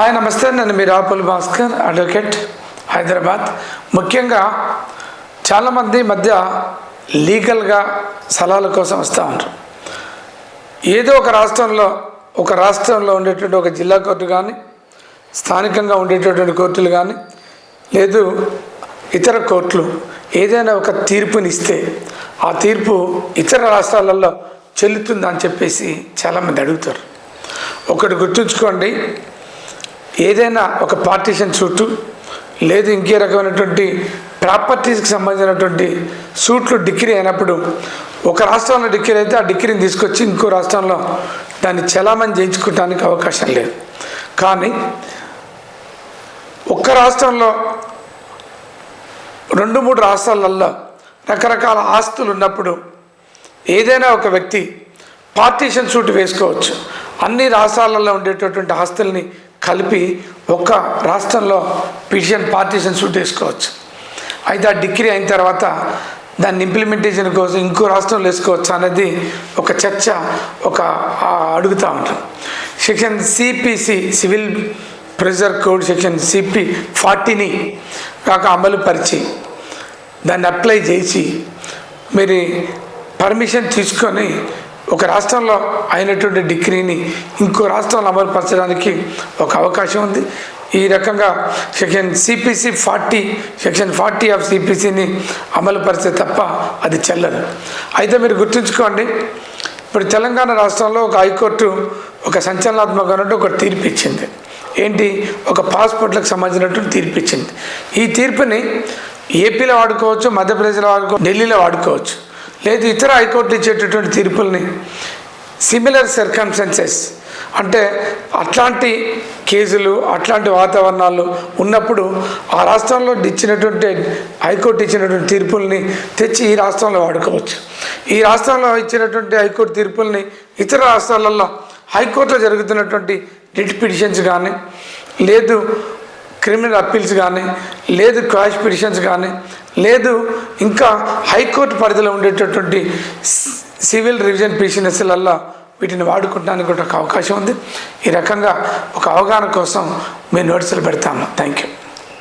Hi నమస్తే. నేను మీ రాపుల్ భాస్కర్ అడ్వకేట్ హైదరాబాద్. ముఖ్యంగా చాలామంది మధ్య లీగల్గా సలహాల కోసం వస్తూ ఉంటారు. ఏదో ఒక రాష్ట్రంలో ఒక రాష్ట్రంలో ఉండేటువంటి ఒక జిల్లా కోర్టు కానీ స్థానికంగా ఉండేటటువంటి కోర్టులు కానీ లేదు ఇతర కోర్టులు ఏదైనా ఒక తీర్పునిస్తే ఆ తీర్పు ఇతర రాష్ట్రాలలో చెల్లుతుందని చెప్పేసి చాలామంది అడుగుతారు. ఒకటి గుర్తుంచుకోండి. ఏదైనా ఒక పార్టీషన్ సూటు లేదు ఇంకే రకమైనటువంటి ప్రాపర్టీస్కి సంబంధించినటువంటి సూట్లు డిగ్రీ అయినప్పుడు ఒక రాష్ట్రంలో డిగ్రీ అయితే ఆ డిగ్రీని తీసుకొచ్చి ఇంకో రాష్ట్రంలో దాన్ని చలామణి చేయించుకోవడానికి అవకాశం లేదు. కానీ ఒక్క రాష్ట్రంలో రెండు మూడు రాష్ట్రాలలో రకరకాల ఆస్తులు ఉన్నప్పుడు ఏదైనా ఒక వ్యక్తి పార్టీషన్ సూట్ వేసుకోవచ్చు. అన్ని రాష్ట్రాలలో ఉండేటటువంటి ఆస్తుల్ని కలిపి ఒక్క రాష్ట్రంలో పిటిషన్ పార్టీషన్ సూట్ వేసుకోవచ్చు. అయితే ఆ డిగ్రీ అయిన తర్వాత దాన్ని ఇంప్లిమెంటేషన్ కోసం ఇంకో రాష్ట్రంలో వేసుకోవచ్చు అనేది ఒక చర్చ ఒక అడుగుతూ ఉంటాం. Section CPC civil procedure code section CP ఫార్టీని కాక అమలు పరిచి దాన్ని అప్లై చేసి మీరు పర్మిషన్ తీసుకొని ఒక రాష్ట్రంలో అయినటువంటి డిగ్రీని ఇంకో రాష్ట్రంలో అమలుపరచడానికి ఒక అవకాశం ఉంది. ఈ రకంగా section CPC forty section forty of సిపిసిని అమలుపరిచే తప్ప అది చెల్లదు. అయితే మీరు గుర్తుంచుకోండి ఇప్పుడు తెలంగాణ రాష్ట్రంలో ఒక హైకోర్టు ఒక సంచలనాత్మకమైనటువంటి ఒక తీర్పు ఇచ్చింది. ఏంటి? ఒక పాస్పోర్ట్లకు సంబంధించినటువంటి తీర్పు ఇచ్చింది. ఈ తీర్పుని ఏపీలో వాడుకోవచ్చు మధ్యప్రదేశ్లో వాడుకోవచ్చు ఢిల్లీలో వాడుకోవచ్చు. లేదు ఇతర హైకోర్టు ఇచ్చేటటువంటి తీర్పుల్ని. సిమిలర్ సర్కమ్స్టెన్సెస్ అంటే అట్లాంటి కేసులు అట్లాంటి వాతావరణాలు ఉన్నప్పుడు ఆ రాష్ట్రంలో ఇచ్చినటువంటి హైకోర్టు ఇచ్చినటువంటి తీర్పుల్ని తెచ్చి ఈ రాష్ట్రంలో వాడుకోవచ్చు. ఈ రాష్ట్రంలో ఇచ్చినటువంటి హైకోర్టు తీర్పుల్ని ఇతర రాష్ట్రాలలో హైకోర్టులో జరుగుతున్నటువంటి రిట్ పిటిషన్స్ కానీ లేదు క్రిమినల్ అప్పీల్స్ కానీ లేదు క్వాష్ పిటిషన్స్ కానీ లేదు ఇంకా హైకోర్టు పరిధిలో ఉండేటటువంటి సి- సివిల్ రివిజన్ పిటిషన్స్లల్లో వీటిని వాడుకుంటానికి కూడా ఒక అవకాశం ఉంది. ఈ రకంగా ఒక అవగాహన కోసం మేము నోటీసులు పెడతాము. Thank you